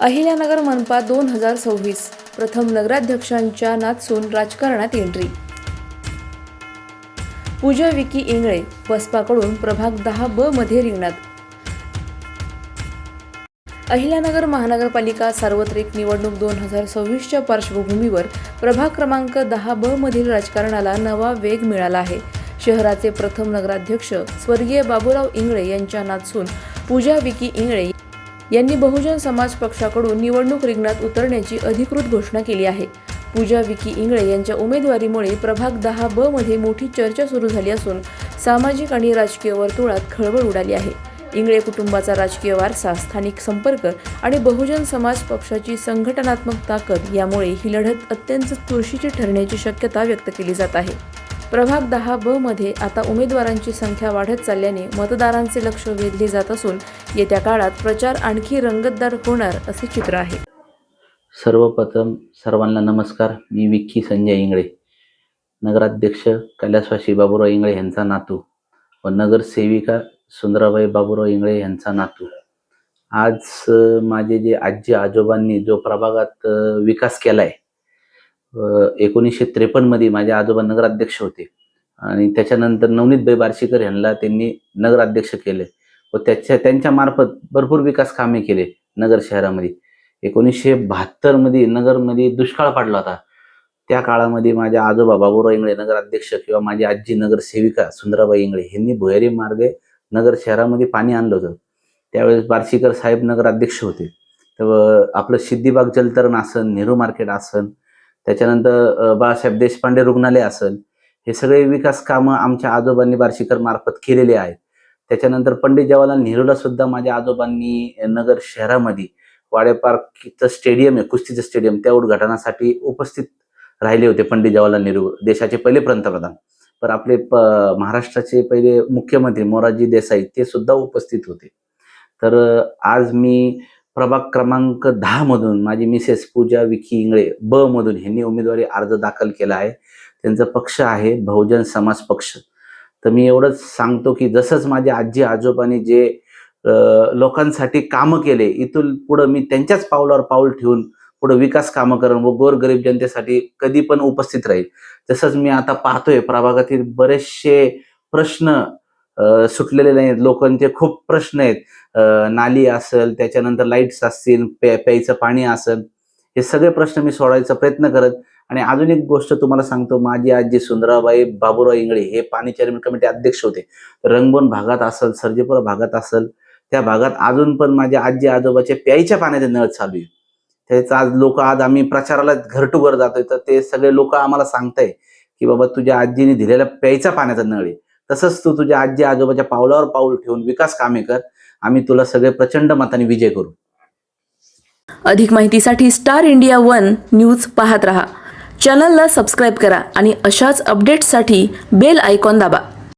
अहिल्यानगर मनपा दोन हजार सव्वीस. प्रथम नगराध्यक्षांच्या नाचून राजकारणात एंट्री. पूजा विकी इंगळे बसपाकडून प्रभाग दहा ब मध्ये रिंगणात. अहिल्यानगर महानगरपालिका सार्वत्रिक निवडणूक दोन हजार सव्वीसच्या पार्श्वभूमीवर प्रभाग क्रमांक दहा ब मधील राजकारणाला नवा वेग मिळाला आहे. शहराचे प्रथम नगराध्यक्ष स्वर्गीय बाबूराव इंगळे यांच्या नाचून पूजा विकी इंगळे यांनी बहुजन समाज पक्षाकडून निवडणूक रिंगणात उतरण्याची अधिकृत घोषणा केली आहे. पूजा विकी इंगळे यांच्या उमेदवारीमुळे प्रभाग दहा ब मध्ये मोठी चर्चा सुरू झाली असून सामाजिक आणि राजकीय वर्तुळात खळबळ उडाली आहे. इंगळे कुटुंबाचा राजकीय वारसा स्थानिक संपर्क आणि बहुजन समाज पक्षाची संघटनात्मक ताकद यामुळे ही लढत अत्यंत चुरशीची ठरण्याची शक्यता व्यक्त केली जात आहे. प्रभाग दहा ब मध्ये आता उमेदवारांची संख्या वाढत चालल्याने मतदारांचे लक्ष वेधले जात असून येत्या काळात प्रचार आणखी रंगतदार होणार असे चित्र आहे. सर्वप्रथम सर्वांना नमस्कार. मी विक्की संजय इंगळे. नगराध्यक्ष कैलासवासी बाबूराव इंगळे यांचा नातू व नगरसेविका सुंदराबाई बाबूराव इंगळे यांचा नातू. आज माझे जे आजी आजोबांनी जो प्रभागात विकास केला आहे एकोणीसशे त्रेपन्नमध्ये माझे आजोबा नगराध्यक्ष होते. आणि त्याच्यानंतर नवनीतबाई बार्शीकर यांना त्यांनी नगराध्यक्ष केले व त्याच्या त्यांच्या मार्फत भरपूर विकास कामे केले नगर शहरामध्ये. एकोणीसशे बहात्तरमध्ये नगरमध्ये दुष्काळ पडला होता. त्या काळामध्ये माझ्या आजोबा बाबूराव इंगळे नगराध्यक्ष किंवा माझी आजी नगरसेविका सुंदराबाई इंगळे यांनी भुयारी मार्गे नगर शहरामध्ये पाणी आणलं होतं. त्यावेळेस बार्शीकर साहेब नगराध्यक्ष होते. तर आपलं सिद्धिबाग जलतरण आसन नेहरू मार्केट आसन त्याच्यानंतर बाळासाहेब देशपांडे रुग्णालय असन हे सगळे विकास कामं आमच्या आजोबांनी बार्शीकर मार्फत केलेले आहेत. त्याच्यानंतर पंडित जवाहरलाल नेहरूला सुद्धा माझ्या आजोबांनी नगर शहरामध्ये वाडे पार्कचं स्टेडियम आहे कुस्तीचं स्टेडियम त्या उद्घाटनासाठी उपस्थित राहिले होते पंडित जवाहरलाल नेहरू देशाचे पहिले पंतप्रधान. पण आपले प महाराष्ट्राचे पहिले मुख्यमंत्री मोरारजी देसाई ते सुद्धा उपस्थित होते. तर आज मी प्रभाग क्रमांक दहा मधून माझी मिसेस पूजा विखी इंगळे ब मधून ह्यांनी उमेदवारी अर्ज दाखल केला आहे. त्यांचा पक्ष आहे बहुजन समाज पक्ष. तर मी एवढंच सांगतो की जसंच माझ्या आजी आजोबांनी जे लोकांसाठी कामं केले इथून पुढं मी त्यांच्याच पावलावर पाऊल ठेवून पुढे विकास कामं करून व गोरगरीब जनतेसाठी कधी पण उपस्थित राहील. तसंच मी आता पाहतोय प्रभागातील बरेचसे प्रश्न सुटलेले नाहीत. लोकांचे खूप प्रश्न आहेत. नाली असेल त्याच्यानंतर लाईट्स असतील प्या प्यायचं पाणी असेल हे सगळे प्रश्न मी सोडायचा प्रयत्न करत आणि अजून एक गोष्ट तुम्हाला सांगतो. माझी आजी सुंदराबाई बाबूराव इंगळे हे पाणी चेअरमॅन कमिटी अध्यक्ष होते. रंगबोन भागात असेल सर्जेपुरा भागात असेल त्या भागात अजून पण माझ्या आजी आजोबाचे प्यायच्या पाण्याचे नळ चालू आहे त्याचं आज लोक आज आम्ही प्रचाराला घर टू घर जातोय. तर ते सगळे लोक आम्हाला सांगताय की बाबा तुझ्या आजीने दिलेला प्यायचा पाण्याचा नळ आहे. तसंच तू तुझ्या आजी आजोबाच्या पावलावर पाऊल ठेवून विकास कामे कर. आम्ही तुला सगळे प्रचंड मताने विजय करू. अधिक माहितीसाठी स्टार इंडिया वन न्यूज पाहत रहा. चॅनलला सबस्क्राईब करा आणि अशाच अपडेट्ससाठी बेल आयकॉन दाबा.